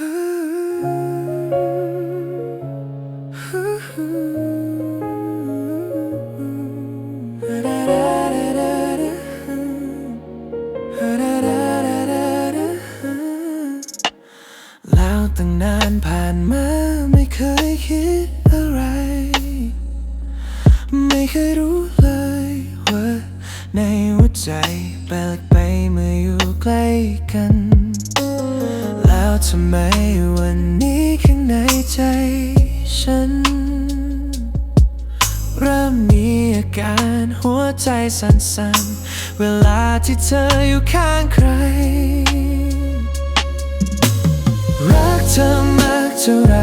แล้วตั้งนานผ่านมาไม่เคยคิดอะไร ไม่เคยรู้เลยว่าในหัวใจแปลกไปเมื่ออยู่ใกล้กัน ทำไมวันนี้ข้างในใจฉัน เริ่มมีอาการหัวใจสั่นๆ เวลาที่เธออยู่ข้างใคร รักเธอมากเท่าไร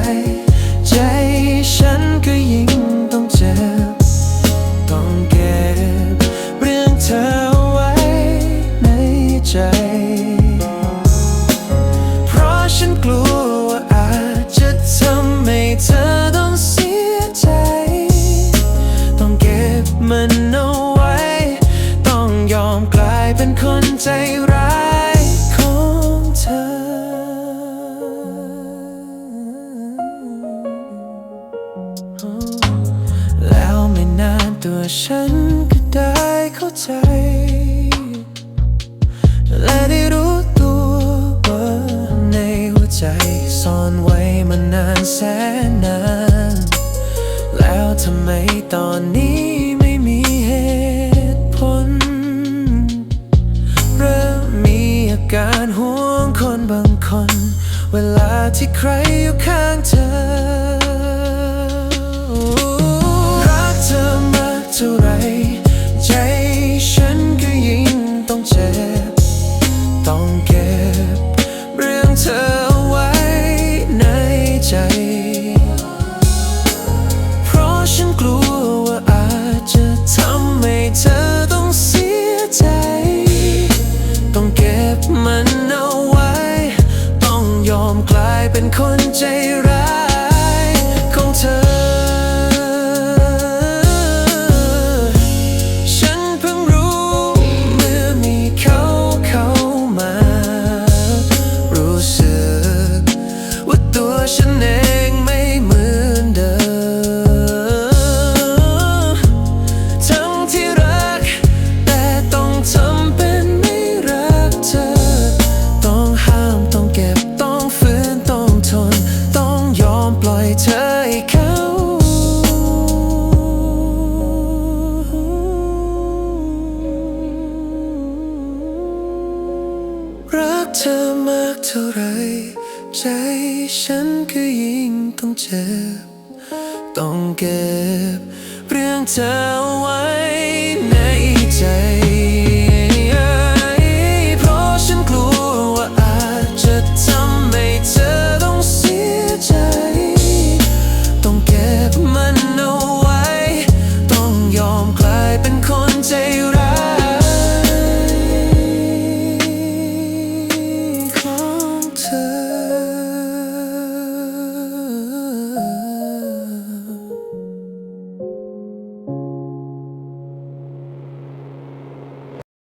คนใจร้ายของเธอ แล้วไม่นานตัวฉันก็ได้เข้าใจ และได้รู้ตัวว่าในหัวใจซ่อนไว้มานานแสนนาน แล้วทำไมตอนนี้ ห่วงคนบางคน เวลาที่ใครอยู่ข้างเธอ คนใจร้ายของเธอ ฉันเพิ่งรู้เมื่อมีเขาเข้ามา รู้สึกว่าตัวฉันเอง เธอมากเท่าไร ใจฉันก็ยิ่งต้องเจ็บ ต้องเก็บ เรื่องเธอไว้